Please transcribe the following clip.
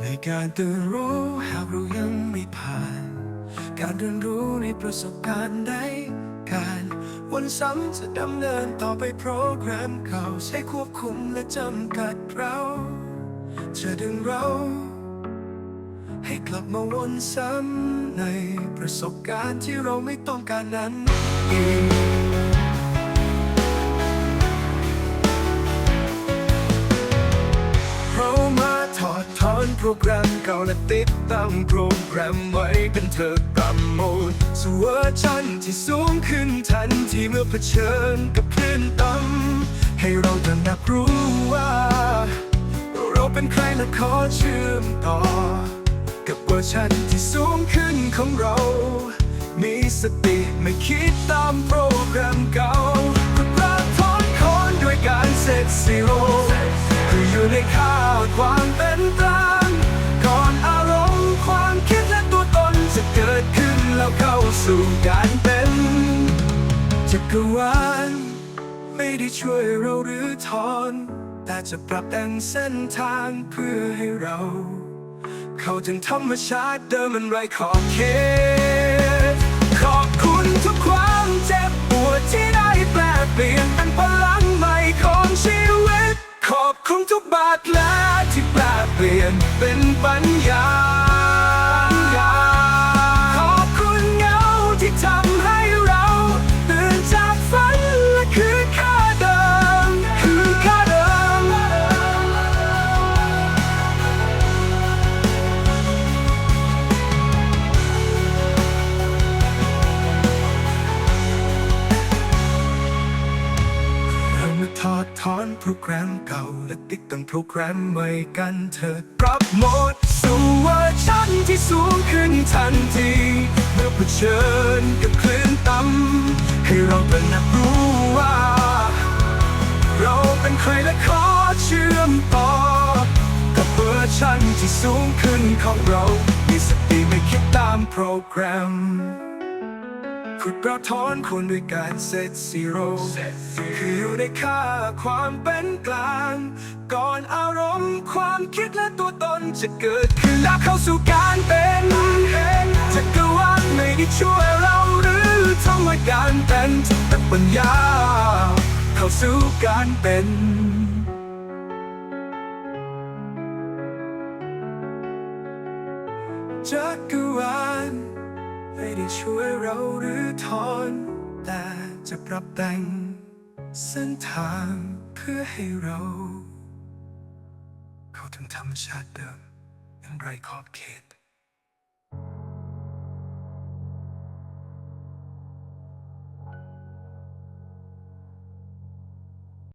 ให้การตื่นรู้หากเรายังไม่ผ่าน การเรียนรู้ในประสบการณ์ใดการวนซ้ำจะดำเนินต่อไปโปรแกรมเก่าใช้ควบคุมและจำกัดเรา จะดึงเรา ให้กลับมาวนซ้ำในประสบการณ์ที่เราไม่ต้องการนั้นอีก โปรแกรมเก่าและติดตั้งโปรแกรมไว้เป็นเธอปรับโหมดสู่เวอร์ชันที่สูงขึ้นทันทีเมื่อเผชิญกับคลื่นต่ำให้เราตระหนักรู้ว่า เราเป็นใครและขอเชื่อมต่อ กับเวอร์ชันที่สูงขึ้นของเรา มีสติไม่คิดตามโปรแกรมเก่าก็ปรับถอนคอนด้วยการเซตซีโร สู่การเป็นจักรวาลไม่ได้ช่วยเราหรือถอน แต่จะปรับแต่งเส้นทางเพื่อให้เรา เข้าถึงธรรมชาติเดิมมันไรขอบเขตขอบคุณทุกความเจ็บปวดที่ได้แปลเปลี่ยนเป็นพลังใหม่ของชีวิต ขอบคุณทุกบาดแผลที่แปลเปลี่ยนเป็นปัญญา โปรแกรมเก่าและติดตั้งโปรแกรมใหม่กันเถิดปรับโหมดสู่เวอร์ชันที่สูงขึ้นทันที เมื่อเผชิญกับคลื่นต่ำให้เราตระหนักรู้ว่า เราเป็นใครและขอเชื่อมต่อ กับเวอร์ชันที่สูงขึ้นของเรา มีสติไม่คิดตามโปรแกรม ขุดเราถอนคนด้วยการเซตซีโร่คืออยู่ในค่าความเป็นกลาง ก่อนอารมณ์ความคิดและตัวตนจะเกิดขึ้นแล้วเข้าสู่การเป็นจักรวาลไม่ได้ช่วยเราหรือทำให้การเป็นแต่ปัญญา เข้าสู่การเป็นจักรวาล ไม่ได้ช่วยเราหรือถอน แต่จะปรับแต่ง เส้นทางเพื่อให้เรา เข้าถึงธรรมชาติเดิมอย่างไรขอบเขต